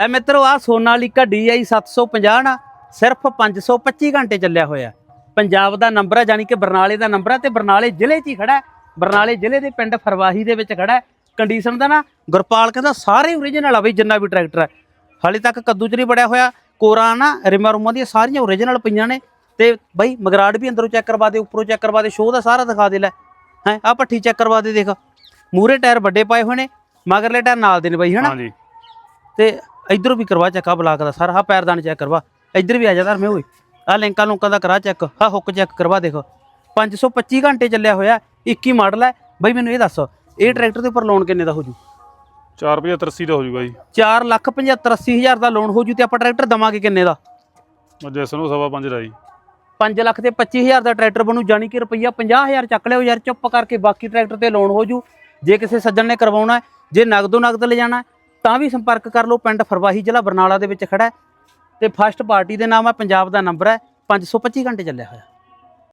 ਐ ਮਿੱਤਰੋ ਆ ਸੋਨਾਲੀਕਾ DI 750 ਨਾ ਸਿਰਫ 525 ਘੰਟੇ ਚੱਲਿਆ ਹੋਇਆ। ਪੰਜਾਬ ਦਾ ਨੰਬਰ ਹੈ ਜਾਨੀ ਕਿ ਬਰਨਾਲੇ ਦਾ ਨੰਬਰ ਹੈ ਤੇ ਬਰਨਾਲੇ ਜ਼ਿਲ੍ਹੇ 'ਚ ਹੀ ਖੜਾ ਬਰਨਾਲੇ ਜ਼ਿਲ੍ਹੇ ਦੇ ਪਿੰਡ ਫਰਵਾਹੀ ਦੇ ਵਿੱਚ ਖੜਾ ਕੰਡੀਸ਼ਨ ਦਾ ਨਾ ਗੁਰਪਾਲ ਕਹਿੰਦਾ ਸਾਰੇ ਓਰੀਜਨਲ ਆ ਬਈ ਜਿੰਨਾ ਵੀ ਟਰੈਕਟਰ ਹੈ ਹਾਲੇ ਤੱਕ ਕੱਦੂ ਚ ਨਹੀਂ ਬੜਿਆ ਹੋਇਆ। ਕੋਰਾ ਨਾ ਰਿਮਾ ਰੁਮਾਂ ਦੀਆਂ ਸਾਰੀਆਂ ਓਰੀਜਨਲ ਪਈਆਂ ਨੇ। ਤੇ ਬਈ ਮਗਰਾੜ ਵੀ ਅੰਦਰੋਂ ਚੈੱਕ ਕਰਵਾ ਦੇ ਉੱਪਰੋਂ ਚੈੱਕ ਕਰਵਾ ਦੇ ਸ਼ੋਅ ਦਾ ਸਾਰਾ ਦਿਖਾ ਦੇ ਲੈ। ਹੈ ਆ ਪੱਠੀ ਚੈੱਕ ਕਰਵਾ ਦੇ ਦੇਖ। ਮੂਰੇ ਟਾਇਰ ਵੱਡੇ ਪਾਏ ਹੋਏ ਨੇ ਮਗਰਲੇ ਟਾਇਰ ਨਾਲ ਦੇ ਨੇ ਬਈ ਹਨਾ? ਹਾਂਜੀ। ਤੇ ਇਧਰੋਂ ਵੀ ਕਰਵਾ ਚੈੱਕ ਆ ਬਲਾਕ ਦਾ ਸਾਰਾ ਆ ਪੈਰਦਾਨ ਚੈੱਕ ਕਰਵਾ। ਇਧਰ ਵੀ ਆ ਜਾ ਧਰਮੇ ਓਏ। ਆ ਲਿੰਕਾਂ ਲੁੰਕਾਂ ਦਾ ਕਰਾ ਚੈੱਕ ਆ ਹੁੱਕ ਚੈੱਕ ਕਰਵਾ ਦੇਖ। 525 ਘੰਟੇ ਚੱਲਿਆ ਹੋਇਆ 21 ਮਾਡਲ ਹੈ। ਬਈ ਮੈਨੂੰ ਇਹ ਦੱਸ ਇਹ ਟਰੈਕਟਰ ਦੇ ਉੱਪਰ ਲੋਨ ਕਿੰਨੇ ਦਾ ਹੋ ਜੂ 485 ਦਾ ਹੋ ਜਾਊਗਾ ਜੀ 4 ਲੱਖ 75 80 ਹਜ਼ਾਰ ਦਾ ਲੋਨ ਹੋ ਜੂ ਤੇ ਆਪਾਂ ਟਰੈਕਟਰ ਦਵਾਂਗੇ ਕਿੰਨੇ ਦਾ? ਮੈਂ ਜੈਸਨ ਨੂੰ ਸਵਾ ਪੰਜ ਦਾ ਜੀ 5 ਲੱਖ ਤੇ 25000 ਦਾ ਟਰੈਕਟਰ ਬਣੂ ਜਾਨੀ ਕਿ ਰੁਪਈਆ 50000 ਚੱਕ ਲਿਓ ਯਾਰ ਚੁੱਪ ਕਰਕੇ ਬਾਕੀ ਟਰੈਕਟਰ ਤੇ ਲੋਨ ਹੋ ਜੂ ਜੇ ਕਿਸੇ ਸੱਜਣ ਨੇ ਕਰਵਾਉਣਾ ਜੇ ਨਗਦੋ ਨਗਦ ਲੈ ਜਾਣਾ ਤਾਂ ਵੀ ਸੰਪਰਕ ਕਰ ਲਓ, ਪਿੰਡ ਫਰਵਾਹੀ ਜ਼ਿਲ੍ਹਾ ਬਰਨਾਲਾ ਦੇ ਵਿੱਚ ਖੜਾ ਹੈ ਤੇ ਫਸਟ ਪਾਰਟੀ ਦੇ ਨਾਮ ਹੈ, ਪੰਜਾਬ ਦਾ ਨੰਬਰ ਹੈ 525 ਘੰਟੇ ਚੱਲਿਆ ਹੋਇਆ।